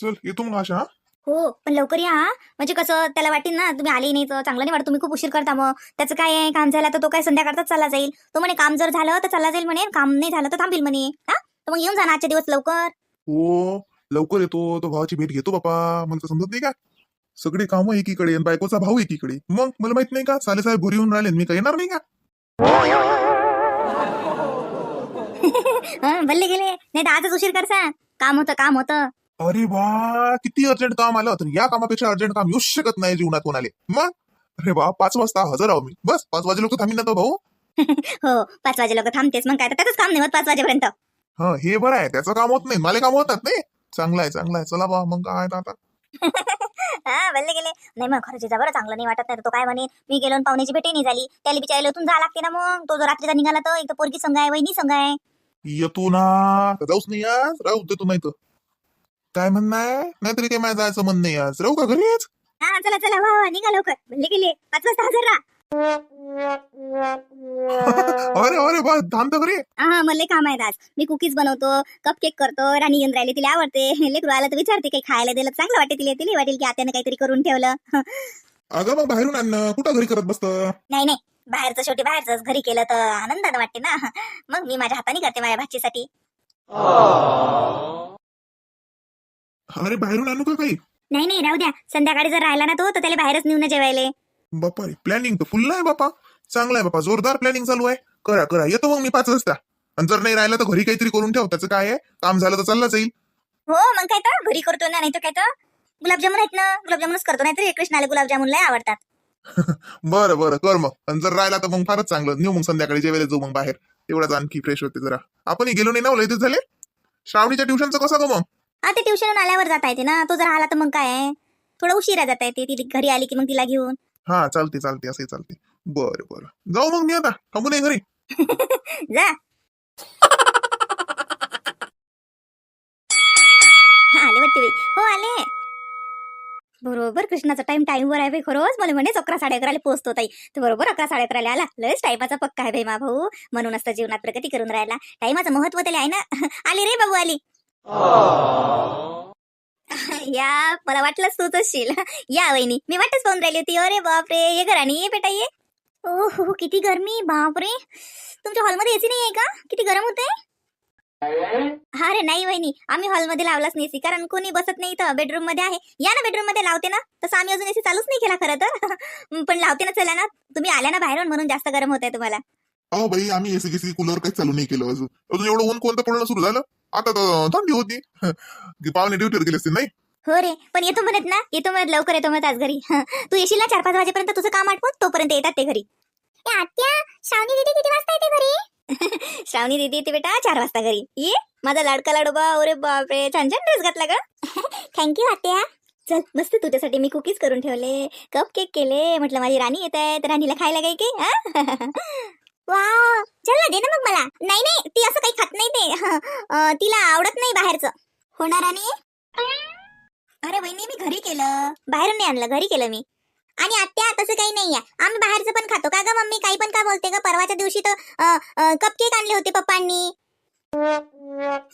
चल येतो मग आशा हा? हो पण लवकर या हा. म्हणजे कसं त्याला वाटेल ना तुम्ही आले नाही तर चांगलं नाही वाटत तुम्ही खूप उशीर करता मग. त्याचं काय आहे काम झालं तर तो काय संध्याकाळचाच चालला जाईल. तो म्हणे काम जर झालं तर चालला जाईल म्हणे काम नाही झालं तर थांबील म्हणे हा. तर मग येऊन जा ना आजच्या दिवस लवकर. हो लवकर येतो तो भावाची भेट घेतो बापा. मला तर समजत नाही का? सगळी कामं एकीकडे आणि बायकोचा भाऊ एकीकडे. मग मला माहीत नाही का? साले साहेब घरी येऊन राहिले मी काय येणार नाही का? हं, भल्ले गेले. नाही तर आजच उशीर करसा काम होतं काम होतं. अरे बा किती अर्जंट काम आलं तर या कामापेक्षा अर्जंट काम येऊच शकत नाही जीवनात कोणाले. मग? अरे बा पाच वाजता हजर आहो मी. बस पाच वाजे लोक थांबीन ना तो भाऊ. हो पाच वाजे लोक थांबतेच. मग काय तर त्याच काम नाही होत पाच वाजेपर्यंत. हा हे बरं आहे. त्याचं काम होत नाही. मला काम होतात नाही. चांगलं आहे चांगलं आहे. चला बा मग काय तर आता. हा भल्ले गेले. नाही मग खरंच जा बरं चांगलं नाही वाटत. नाही तर तो काय म्हणे मी गेलो आणि पाहुण्याची भेटी नाही झाली. त्याला बिचारायला इथून जा लागते ना मग. तो जो रात्रीचा निघाला तर एक तर पोरगी संघ आहे वहिनी संघ आहे. येतो ना. जाऊच नाही आज. राहू देतो नाही तर. काय म्हणणं आहे नाहीतरी काय माझं जायचं म्हणणं नाही आज. राहू का घरीच हा चला चला वा वा निघा लवकर. भल्ले गेले पाच वाजता हजर राहा. अरे अरे बा तर घरी. हा मला काम आहेत आज. मी कुकीज बनवतो कप केक करतो राणी येऊन राहिली तिला आवडते. लेकरू आलं तर विचारते काही खायला दिलं तर चांगलं वाटते तिला तिला वाटेल की आत्याने काहीतरी करून ठेवलं. अगं मग बाहेरून आण कुठं घरी करत बसत? नाही नाही. बाहेरचं शेवटी बाहेरच घरी केलं तर आनंदानं वाटते ना. मग मी माझ्या हाताने करते माझ्या भाचीसाठी. अरे बाहेरून आणू का काही? नाही नाही राहू द्या. संध्याकाळी जर राहिला ना तो तर त्याला बाहेरच नेऊन जेवायले. बापा प्लॅनिंग तर फुल आहे बापा. चांगला आहे बापा जोरदार प्लॅनिंग चालू आहे. करा करा. येतो मग मी पाच वाजता. आणि जर नाही राहिलं तर घरी काहीतरी करून ठेव. त्याचं काय आहे? काम झालं तर चालला जाईल हो मग काय तर? घरी करतो ना नाही तर काय तर? गुलाबजामुन आहेत ना? गुलाबजामुनच करतो नाही तर कृष्णाला गुलाबजामुन लय आवडतात. बरं बरं. कर मग. आणि जर राहिला तर मग फारच चांगलं. नेऊ मग संध्याकाळी जेवायला जाऊ मग बाहेर. तेवढाच आणखी फ्रेश होते जरा. आपणही गेलो नाही ना इथेच झाले? श्रावणीच्या ट्युशनचं कसं गं मग? आता ट्युशन आल्यावर जाता येते ना. तो जर आला तर मग काय आहे? थोडं उशिरा जाता येते. ती घरी आली की मग तिला घेऊन. हा चालते चालते. असंही चालते. बरं बरं. जाऊ मग मी आता. थांबू नाही घरी. जा. हा, आले वाटते बाई. हो आले. बरोबर कृष्णाचा टाइम टाइमवर आहे बाई खरंच. मला म्हणे अकरा साडे अकराला पोहोचतो ताई. तर बरोबर अकरा साडे अकराला आला. लयच टायमाचा पक्का आहे बाई मा भाऊ. म्हणूनच तर जीवनात प्रगती करून राहिला. टायमाचं महत्त्व त्याला आहे ना. आली रे बाबू आली. या मला वाटलंच तूच असशील. या वहिनी. मी वाटच पाहून राहिली होती. अरे बापरे ये घराणी ये बेटा ये. ओ हो किती गरमी. बापरे. तुमच्या हॉलमध्ये एसी नाही आहे का? किती गरम होते हा रे नाही वहिनी. आम्ही हॉलमध्ये लावलाच नाही एसी कारण कोणी बसत नाही तर बेडरूममध्ये आहे. या ना बेडरूममध्ये लावते ना. तसं आम्ही अजून एसी चालूच नाही केला खरं तर. पण लावते ना चला ना. तुम्ही आल्या ना बाहेरून म्हणून जास्त गरम होत आहे तुम्हाला. अहो बाई आम्ही एसी कूलर काही चालू नाही केलं अजून. अजून एवढं ऊन कोणतं पडणं सुरू झालं? आता तर थंडी होती की पाहुणे ड्युटीवर गेले असते नाही. हो रे पण येतो म्हणत ना येतो म्हणत लवकर येतो म्हणत आज घरी. तू येशील ना चार पाच वाजेपर्यंत तुझं काम आटपून तोपर्यंत येतात ते घरी. आत्या श्रावणी दीदी किती वाजता येते घरी? श्रावणी दीदी येते बेटा चार वाजता घरी. ये माझा लाडका लाडोबा अरे बापरे छान छान ड्रेस घातला का थँक्यू आत्या. चल मस्त तुझ्यासाठी मी कुकीज करून ठेवले कप केक केले म्हटलं माझी राणी येत आहे तर राणीला खायला काही की वाव चल ना दे ना मग मला. नाही नाही ती असं काही खात नाही ते. अं, तिला आवडत नाही बाहेरचं. होणार आणि? अरे वहिनी मी घरी केलं. बाहेरून नाही आणलं घरी केलं मी. आणि आत्या तसं काही नाही आहे. आम्ही बाहेरचं पण खातो. का ग मम्मी? काही पण का बोलते का परवाच्या दिवशी तर कपकेक आणले होते पप्पांनी.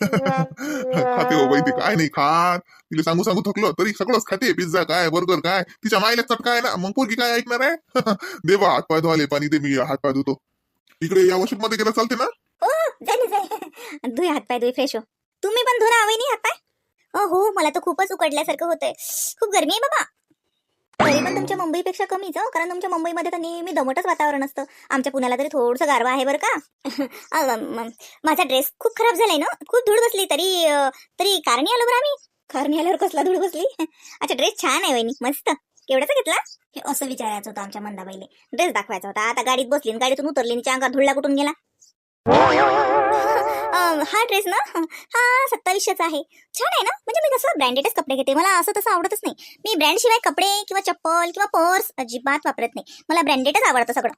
खाते हो बाई ते काय नाही खात. तिला सांगू सांगू थकलो तरी सगळंच खाते. पिझ्झा काय बर्गर काय तिच्या मायला चटका आहे ना मग पोरगी काय ऐकणार आहे? दे बा हातपाय धुवाले पाणी दे मी हातपाय धुतो. इकडे या वॉशरूममध्ये गेला चालते ना? हो धुय हातपाय धुई फ्रेश हो. तुम्ही पण धुरा वहिनी हातपाय. हो हो मला तर खूपच उकडल्यासारखं होतंय. खूप गरमी आहे बाबा. तरी पण तुमच्या मुंबईपेक्षा कमीच हो कारण तुमच्या मुंबईमध्ये तर नेहमी दमटच वातावरण असतं. आमच्या पुण्याला तरी थोडंसं गारवा आहे बरं का. अ, म- माझा ड्रेस खूप खराब झालाय ना. खूप धूळ बसली तरी अ, तरी कारणी आलो बरं आम्ही. कारणी आल्यावर कसला धूळ बसली? अच्छा ड्रेस छान आहे वहिनी. मस्त. केवढ्याचा घेतला? हे असं विचारायचं होतं आमच्या मंदाबाईले. ड्रेस दाखवायचा होता. आता गाडीत बसली आणि गाडीतून उतरली आणि अंगात धुळला कुठून गेला? हा ड्रेस ना? हा सत्तावीसशेचा आहे. छान आहे ना? म्हणजे मी कसं ब्रँडेडच कपडे घेते. मला असं तसं आवडतच नाही. मी ब्रँड शिवाय कपडे किंवा चप्पल किंवा पर्स अजिबात वापरत नाही. मला ब्रँडेडच आवडतं सगळं.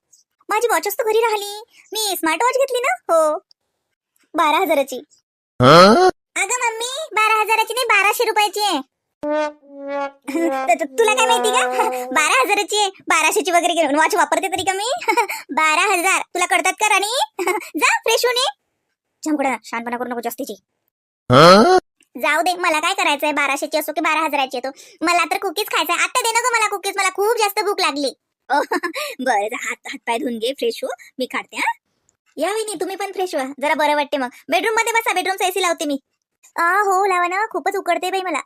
माझी वॉचच तर घरी राहिली. मी स्मार्ट वॉच घेतली ना? हो. बारा हजाराची. अगं मम्मी बारा हजाराची नाही बाराशे रुपयाची आहे. तुला काय माहिती का? बारा हजाराची बाराशेची वगैरे वॉच वापरते तरी का मी? बारा हजार. तुला कळतात का राणी? जा फ्रेश होऊन ये. शानपणा करू नको जास्तीची. जाऊ दे. मला काय करायचंय? बाराशेची असो की बारा हजाराची येतो. मला तर कुकीज खायचंय. आता दे नको मला कुकीज. मला खूप जास्त भूक लागली. बरं हात हात पाय धुवून घे. फ्रेश हो. मी काढते हा. या वहिनी तुम्ही पण फ्रेश व्हा. जरा बरं वाटते मग. बेडरूममध्ये बसा. बेडरूमचा एसी लावते मी. आ हो लावा ना. खूपच उकडते बाई मला.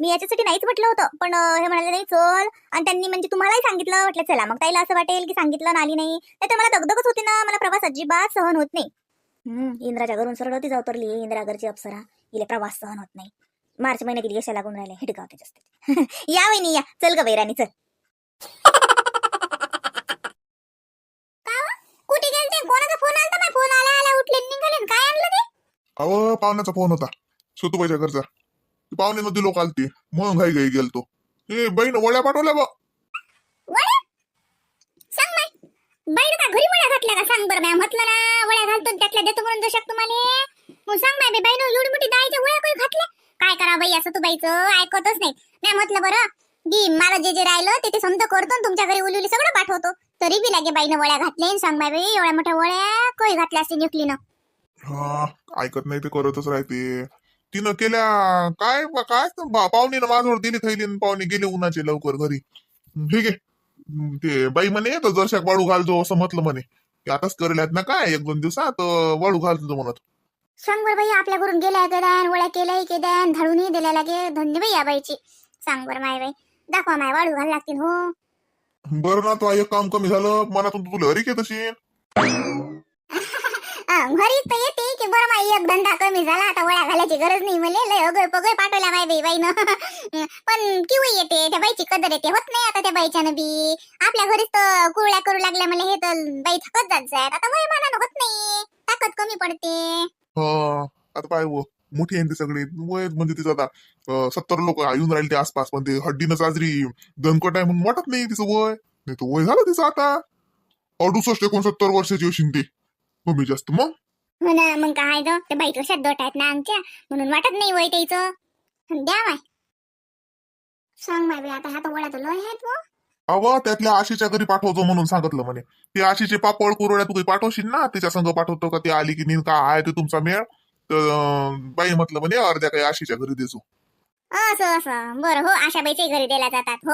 मी याच्यासाठी नाहीच म्हटलं होतं. पण हे म्हणाले नाही चल. आणि त्यांनी म्हणजे तुम्हालाही सांगितलं. म्हटलं चला मग ताईला असं वाटेल की सांगितलं आणि आली नाही. नाही तर मला दगदगच होती ना. मला प्रवास अजिबात सहन होत नाही. हम्म, इंद्राच्या घरून सरळ होतीच अवतरली इंद्रागरची अप्सरा. इले प्रवास सहन होत नाही. मार्च महिन्यात गेली यशा लागून राहिले? हिडगाव त्याच्या या वहिनी या. चल ग बैराणी चल. कुठे गेलते? कोणाचा फोन आला फोन आला आला उठले निघाले. काय आणलं ते? अहो पाहुण्याचा फोन होता. सोतूबाईच्या घरचा. पाहुणे नदी लोक आलते. म्हणून घाई घाई गेलतो. ए बहीण वड्या पाठवल्या बा. सांग माय बाई का घरी वड्या घातल्या का? सांग बरं म्हटलं ना घालतो आणि त्यातल्या देतो म्हणून दशक तुम्हाला. मग सांग माय बाई एवढी मोठी डाळीच्या वड्या काही घातल्या? काय करा बाई असं तू बाईचं? ऐकतच नाही. म्हटलं बरं. मला जे जे राहिलं ते ते समजा करतो आणि तुमच्या घरी सगळं पाठवतो. तरी बी लागे बाईनं वड्या घातल्या आणि सांग माय बाई एवढ्या मोठ्या वड्या काही घातल्या असते निकलीनं हा ऐकत नाही ते करतच राहते. तिनं केल्या काय काय पाहुणीनं माझ्यावर दिली थैली पाहुणे गेले उन्हाचे लवकर घरी. ठीक आहे. ते बाई म्हणे तर जरशाक वाळू घालतो असं म्हटलं म्हणे. ते आताच करल्यात ना काय? एक दोन दिवसात वाळू घालतो म्हणत. सांग बरं बाई आपल्या घरून गेल्या गेल्या वड्या केल्या केल्या धाडूनही दिल्या लागे धन्य बाई या बाईची. सांग बरं माय बाई दाखवा माय वाढू घाल लागतील हो. बरं ना तो एक काम कमी झालं मनातून तुला हरी येत तशी अं, घरी तर येते. की एक धंदा कमी झाला आता वळ्या घालायची गरज नाही. मला लय अगळ पगळ पाठवल्या माय बाई बाईनं. पण किंवा येते? त्या बाईची कदर येते. होत नाही आता त्या बाईच्यानं बी. आपल्या घरीच तर कुरळ्या करू लागल्या मला. हे तर बाई थकत जात आता वय होत नाही. ताकद कमी पडते. हा आता पाय वो मोठी आहे ते सगळे. वय म्हणजे तिचं आता सत्तर लोक येऊन राहिले ते आसपास. पण ते हड्डीनं साजरी दणकट आहे म्हणून वाटत नाही तिचं वय. नाही तर वय झालं तिचं आता. अडुसष्ट एकोणसत्तर वर्षाची अशी ते. कमी जास्त. मग? हो ना मग काय ग? त्या कशात दोट आहेत ना आमच्या. म्हणून वाटत नाही वय त्याचं. द्या माय सांग माय बाई आता हा तर वळा तर लय आहेत हो अव त्यातल्या आशीच्या घरी पाठवतो म्हणून सांगितलं म्हणे. ते आशीचे पापड कुरड्या तू काही पाठवशील ना? तिच्या संग पाठवतो का? ती आली की नाही? का आहे ते तुमचा मेळ? तर अं, बाई म्हटलं म्हणे अर्ध्या काही आशीच्या घरी देजो असं असं. बरं हो आशाबाईच्या घरी दिला जातात हो.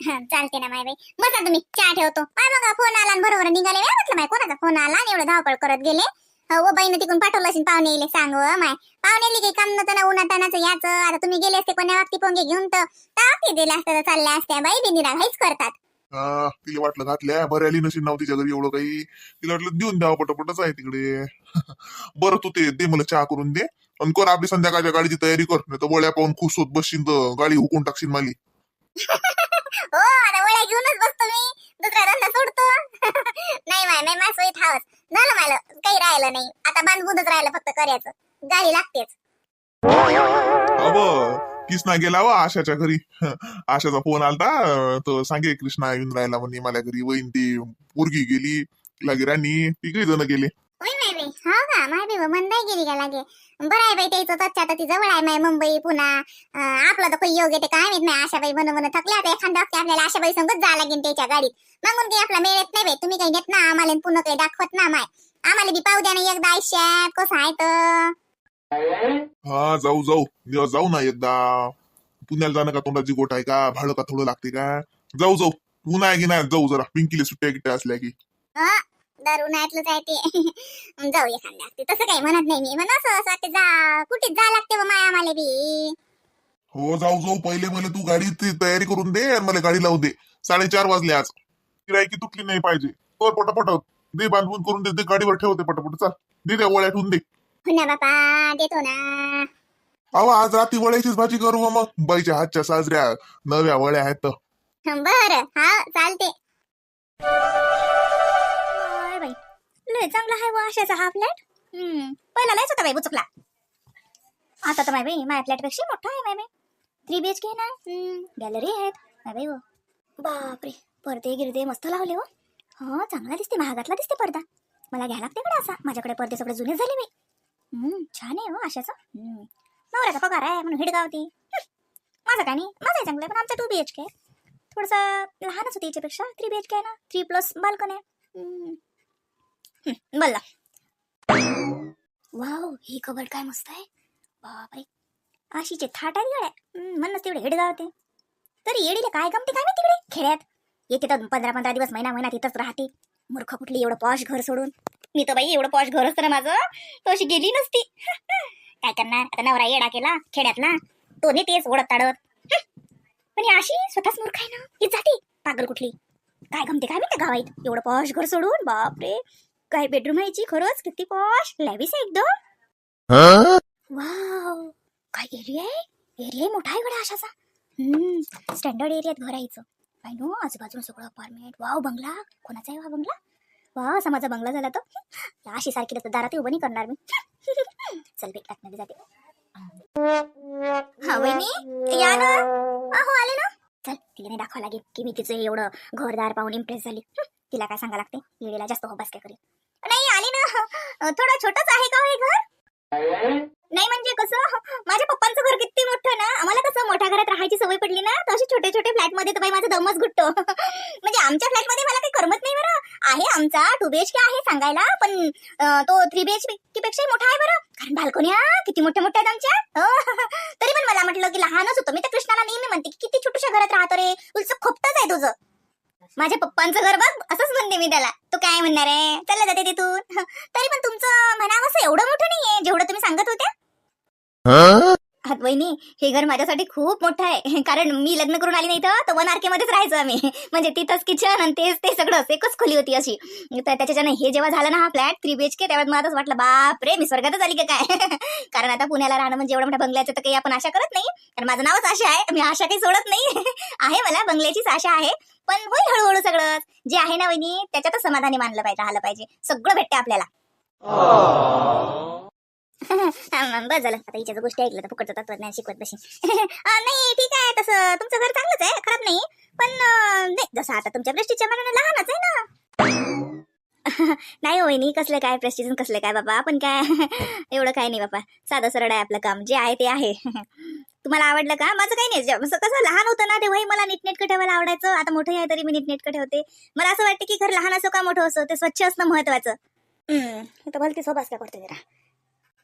हं, चालते ना माय बाई. बसा तुम्ही चहा ठेवतो. काय मग फोन आला आणि बरोबर निघाले. म्हटलं माय कोणाचा फोन आला आणि एवढं धावपळ करत गेले? हो बाईनं तिकडून पाठवलं असेल पाहुणे येले सांग व माय. पाहुणे काही काम नव्हतं ना उन्हातानाचं याचं. आता तुम्ही गेले असते कोण्या वागती पोंगे घेऊन तर टाकी दिल्या असत्या तर चालल्या असत्या. बाई बिंदिरा काहीच करतात. हा, तिला वाटलं घातल्या. बरं आली नशील नव्हती तिच्या घरी एवढं काही. तिला वाटलं देऊन द्यावं पटपटच आहे तिकडे. बरं तू ते दे मला चहा करून दे. आणि कर आपली संध्याकाळच्या गाडीची तयारी कर. नाही तर वळ्या पाहून खुश होत बसशील तर गाडी हुकून टाकशील माली. हो आता वळ्या घेऊनच बसतो मी. दुसरा धंदा सोडतो. नाही माय नाही माझ सोयीत हावस. झालं मला काही राहिलं नाही. आता बांधबूनच राहिलं फक्त करायचं. गाडी लागतेच. अव कृष्णा गेला वा आशाच्या घरी. आशाचा फोन आलता तर सांगे कृष्णा येऊन राहिला म्हणे मला घरी वहीन ती पोरगी गेली लागे राणी तिघही जण गेले. हो का? मंदाई गेली का लागे? बरं आहे बाई त्याचं तच्च्या आता ती जवळ आहे माय मुंबई पुन्हा आपलं तर काही योग्य ते काय माहीत नाही. आशाबाई म्हणून म्हणून थकल्या आता एखाद्या वक्ती आपल्याला आशाबाई संगत जावं लागेल त्याच्या गाडीत. मागून काही आपला मेळ येत नाही बाई. तुम्ही काही घेत ना आम्हाला पुन्हा काही दाखवत ना माय. आम्हाला बी पाहू द्या ना एकदा आयुष्यात. कसं आहे तर. हा जाऊ जाऊ. दिवस जाऊ ना एकदा. पुण्याला जाणं का तोंडाची गोट आहे का? भाडं का थोडं लागते का? जाऊ जाऊ. पुन्हा आहे की नाही जाऊ जरा. पिंकीला सुट्ट्या गिट्ट्या असल्या की. हं, दर उन्हाळ्यातलंच आहे ते. जाऊ एखाद्या तसं काही म्हणत नाही मी. म्हणून असं असं वाटते जा. कुठेच जा लागते बा माय आम्हाला बी. हो जाऊ जाऊ. पहिले मला तू गाडीची तयारी करून दे आणि मला गाडी लावू दे. साडेचार वाजले आज. किरायकी तुटली नाही पाहिजे. तर पटापट दे बांधून करून दे दे गाडीवर ठेवते पटापट चाल. दे त्या वळ्या ठेवून दे. हो ना बापा देतो ना. अहो आज रात्री वळ्याचीच भाजी करू मग. बाईच्या हातच्या साजऱ्या नव्या वळ्या आहेत. तर. बर. हा चालते. बाई. लय चांगला आहे व आशाचा हा फ्लॅट. हम्म पहिला लयच होता बाई बुचकला. आता तर माय बाई माझ्या फ्लॅटपेक्षा मोठा आहे माय बाई. थ्री बी एच के ना? गॅलरी आहेत. माय बाई हो बापरे. पडदे गिरदे मस्त लावले हो हा चांगला दिसते महागातला दिसते पडदा. मला घ्यायला लागते कडे असा. माझ्याकडे पडदे सगळे जुने झाले मी. छान आहे हो आशाचा नवऱ्याचा पगार आहे म्हणून हिडगावती. माझं काय नाही. माझं चांगलं आहे पण आमचं टू बी एच के थोडंसं लहानच होती याच्यापेक्षा थ्री बी एच के आहे ना. थ्री प्लस बाल्कन आहे. बोलला. वाव ही कबड काय मस्त आहे. बापरे. अशीचे थाट आहे म्हणूनच तेवढे हेड गावते तरी येडीले काय गमते काय माहिती तिकडे खेड्यात. येते तर पंधरा पंधरा दिवस महिना महिना तिथंच राहते. मूर्ख कुठली एवढं पॉश घर सोडून. मी तर बाई एवढं पॉश घर असतं ना माझं. तो अशी गेली नसती. काय करणार? आता नवरा येडा केला खेड्यातला. तो नाही तेच ओढत ताडत पण अशी स्वतःच मूर्ख आहे ना. हीच जाते पागल कुठली. काय गमते काय माहिती गावात? एवढं पॉश घर सोडून बापरे. काय बेडरूम आहे खरंच? किती पॉश लॅविस आहे एकदम. वाव काय एरिया आहे? एरिया मोठा आहे गड्या अशाचा. हम्म स्टँडर्ड एरियात घर यायचं काय नो आजूबाजूला सगळं अपार्टमेंट वाव बंगला. कोणाचा आहे वा बंगला? वा असा माझा बंगला झाला तो. या अशी सारखी तर दारात उभं नाही करणार मी. चल बेटमध्ये जाते. हा वहिनी या ना. हो आले ना. चल तिला नाही दाखवा लागेल की मी तिचं एवढं घरदार पाहून इम्प्रेस झाली. तिला काय सांगा लागते? येडीला जास्त होबास काय करेल नाही आली ना. थोडं छोटच आहे का हो हे घर? नाही म्हणजे कसं? राहायची सवय पडली ना तर असे छोटे छोटे फ्लॅटमध्ये तर बाई माझा दमच घुटतो. म्हणजे आमच्या फ्लॅटमध्ये मला काही करमत नाही बरं. आहे आमचा टू बीएचके आहे सांगायला पण तो थ्री बीएचके पेक्षा मोठा आहे बरं. कारण बाल्कन्या किती मोठ्या मोठ्या आहेत आमच्या. हो. तरी पण मला म्हटलं की लहानच होतो. मी तर कृष्णाला नेहमी म्हणते की किती छोट्याशा घरात राहतो रे. तुझं खोपटच आहे तुझं. माझ्या पप्पांचं घर बघ असंच म्हणते मी त्याला. तू काय म्हणणार आहे? चला जाते तिथून. तरी पण तुमचं म्हणावं असं एवढं मोठं नाहीये जेवढं तुम्ही सांगत होत्या. हात वहिनी हे घर माझ्यासाठी खूप मोठं आहे. कारण मी लग्न करून आली नाही तर तर वन आरके मध्येच राहायचो आम्ही. म्हणजे तिथंच किचन आणि तेच ते सगळं एकच खोली होती अशी. तर त्याच्याच्यानं हे जेव्हा झालं ना हा फ्लॅट थ्री बीएचके त्यावेळेस मला वाटलं बाप रे मी स्वर्गातच आली का काय? कारण आता पुण्याला राहणं म्हणजे एवढं मोठ्या बंगल्याचं तर काही आपण आशा करत नाही. कारण माझं नावच आशा आहे. मी आशा काही सोडत नाही. आहे मला बंगल्याचीच आशा आहे. पण होईल हळूहळू सगळं जे आहे ना वहिनी त्याच्यातच समाधानी मानलं पाहिजे राहिलं पाहिजे. सगळं भेटते आपल्याला. Oh. बस झालं. आता हिच्या गोष्टी ऐकलं तर फुकटचं तत्वज्ञान शिकवत बशी नाही ठीक आहे. तसं तुमचं घर चांगलंच आहे. खराब नाही. पण नाही जसं आता तुमच्या दृष्टीच्या मनाने लहानच आहे ना. नाही होईनी कसलं काय प्रेस्टिजन कसलं काय बाबा. पण काय एवढं काय नाही बाबा. साधं सरळ आहे आपलं काम. जे आहे ते आहे. तुम्हाला आवडलं का? माझं काही नाही. कसं लहान होतं ना तेव्हाही मला नीटनेटकं ठेवायला आवडायचं. आता मोठं आहे तरी मी नीटनेटकं ठेवते. मला असं वाटतं की घर लहान असो का मोठं असो ते स्वच्छ असणं महत्वाचं. तर भलती सोबास का करते जरा.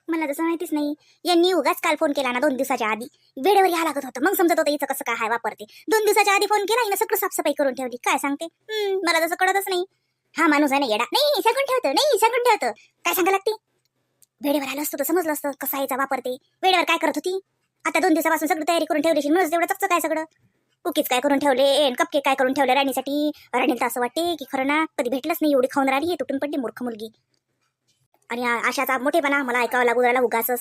मला तसं माहितीच नाही. यांनी उगाच काल फोन केला ना दोन दिवसाच्या आधी. वेळेवर या लागत होतं. मग समजत होतं हिचं कसं काय वापरते. दोन दिवसाच्या आधी फोन केला हिनं सगळं साफसफाई करून ठेवली. काय सांगते? मला तसं कळतच नाही. हा माणूस आहे ना येडा. नाही सांगून ठेवतं नाही सांगून ठेवतं. काय सांगा लागते? वेळेवर आलं असतं तर समजलं असतं कसा यायचा वापरते. वेळेवर काय करत होती? आता दोन दिवसापासून सगळं तयारी करून ठेवली म्हणून तेवढं चकचं काय सगळं. कुकीज काय करून ठेवले कपकेक काय करून ठेवले राणीसाठी. राणीला तर असं वाटते की खरं ना कधी भेटलंच नाही एवढी खाऊन राहिली तुटून पडली मूर्ख मुलगी. आणि आशाचा मोठेपणा मला ऐकावं लागू राहिला उगासच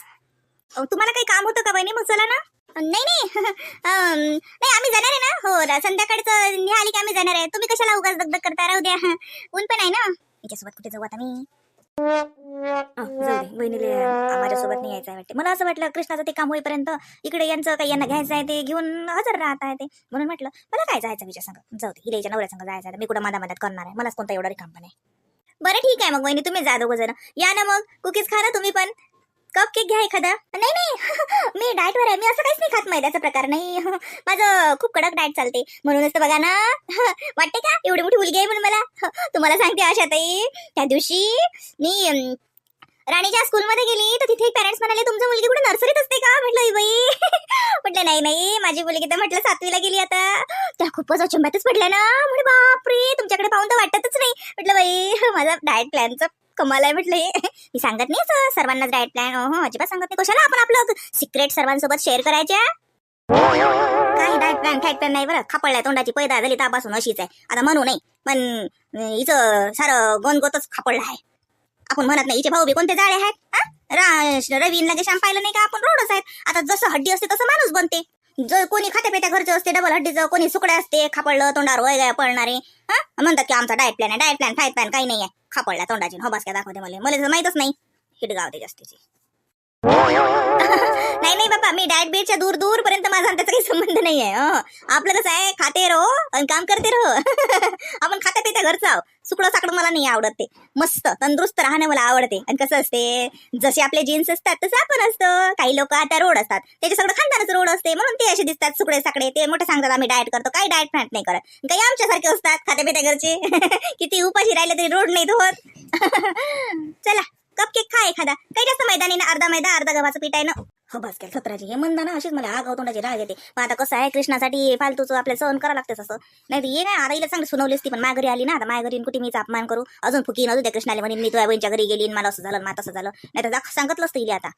तुम्हाला काही काम होतं का बहिणी मग चला ना? नाही नाही. नाही आम्ही जाणार आहे ना? हो संध्याकाळचं निघाली की आम्ही जाणार आहे. तुम्ही कशाला उगाच दगदग करता? राहू द्या. ऊन पण आहे ना? याच्यासोबत कुठे जाऊ आता मी? बहिणीला बहिणीले माझ्यासोबत नाही यायचं आहे वाटते. मला असं वाटलं कृष्णाचं ते काम होईपर्यंत इकडे यांचं काही यांना घ्यायचं आहे ते घेऊन हजर राहत आहे ते. म्हणून म्हटलं मला काय जायचं विचार सांग. जाऊ दे. हिलेच्या नवऱ्या संग जायचं आहे. मी कुठं माझा मदत करणार आहे? मलाच कोणता एवढा काम पण आहे. बरं ठीक आहे मग वहिनी तुम्ही जा दोघं जण. या ना मग कुकीज खा ना तुम्ही पण. कप केक घ्या एखादा. नाही नाही. मी डाएटवर आहे. मी असं काहीच नाही खात मैद्याचा प्रकार. नाही. माझं खूप कडक डाएट चालते. म्हणूनच तर बघा ना. वाटते का? एवढी मोठी मुलगी आहे म्हणून मला. तुम्हाला सांगते अशा ताई त्या दिवशी मी राणीच्या स्कूलमध्ये गेली. तर तिथे पॅरेंट्स म्हणाले तुमचं मुलगी कुठे नर्सरीत असते का? म्हटलं बाई. म्हटलं नाही नाही. माझी मुलगी तर म्हटलं सातवीला गेली आता. त्या खूपच अचंबातच पडल्या ना. म्हणे बाप बाई माझा डाएट प्लॅनचं कमाल आहे म्हटलं मी सांगत नाही असं सर्वांनाच डाएट प्लॅन हो अजिबात सांगत नाही. कशाला आपण आपलं सिक्रेट सर्वांसोबत शेअर करायच्या? काही डाएट प्लॅन फॅट प्लॅन नाही बरं. खापडल्या तोंडाची पैदा झाली तापासून अशीच आहे. आता म्हणू नाही पण इथं हिचं सारं गोनगोतच खापडलं आहे. आपण म्हणत नाही हिचे भाऊ बी कोणते जाळे आहेत? हा? रा- रवीन लगे श्याम पाहिलं नाही का आपण रोडच आहेत. आता जसं हड्डी असते तसं माणूस बनते. जर कोणी खात्यापेट्या घरचं असते डबल हड्डीचं कोणी सुकडे असते खापडलं तोंडावर वय पळणारे हा? म्हणतात की आमचा डायट प्लॅन आहे डायट प्लॅन फाईट प्लॅन काही नाही आहे खापडल्या तोंडाची हो काय दाखवते मला. मला तर माहीतच नाही. हिट गावते जास्तीची. नाही नाही बाबा मी डाएट बीटच्या दूर दूर पर्यंत माझा त्याचा काही संबंध नाही आहे आपलं कसं आहे खाते रहो आणि काम करते रहो. आपण खाता पिता घरचं आहो. सुकडं साकडं मला नाही आवडत ते. मस्त तंदुरुस्त राहणं मला आवडते. आणि कसं असते जसे आपले जीन्स असतात तसं आपण असतं. काही लोक आता रोड असतात. त्याचे सगळं खानदानच रोड असते. म्हणून ते असे दिसतात सुकडे साकडे. ते मोठे सांगतात आम्ही डाएट करतो. काही डाएट फॅट नाही करत. काही आमच्यासारखे असतात खात्या पित्या घरचे. किती उपाशी राहिले तरी रोड नाही धुवत. चला. कप केक खा एखादा. काही जास्त मैदानी ना अर्धा मैदा अर्धा गव्हाचं पीठ आहे ना. हो बस काय सत्राची हे म्हणता ना अशीच मला हा तोंडाची राग येते. पण आता कसं आहे कृष्णासाठी फालतूचं आपल्याला सहन करावं लागते असं. नाही तर ये काय आता इला चांगली सुनवली असती पण माझ्या घरी आली ना आता माझ्या घरी कुठे मीच अपमान करू? अजून फुकीन अजून त्या कृष्णाला म्हणेन मी तुझ्या बहिणीच्या घरी गेली आणि मला असं झालं मला तसं झालं. नाही तर सांगितलं असतं हिला आता.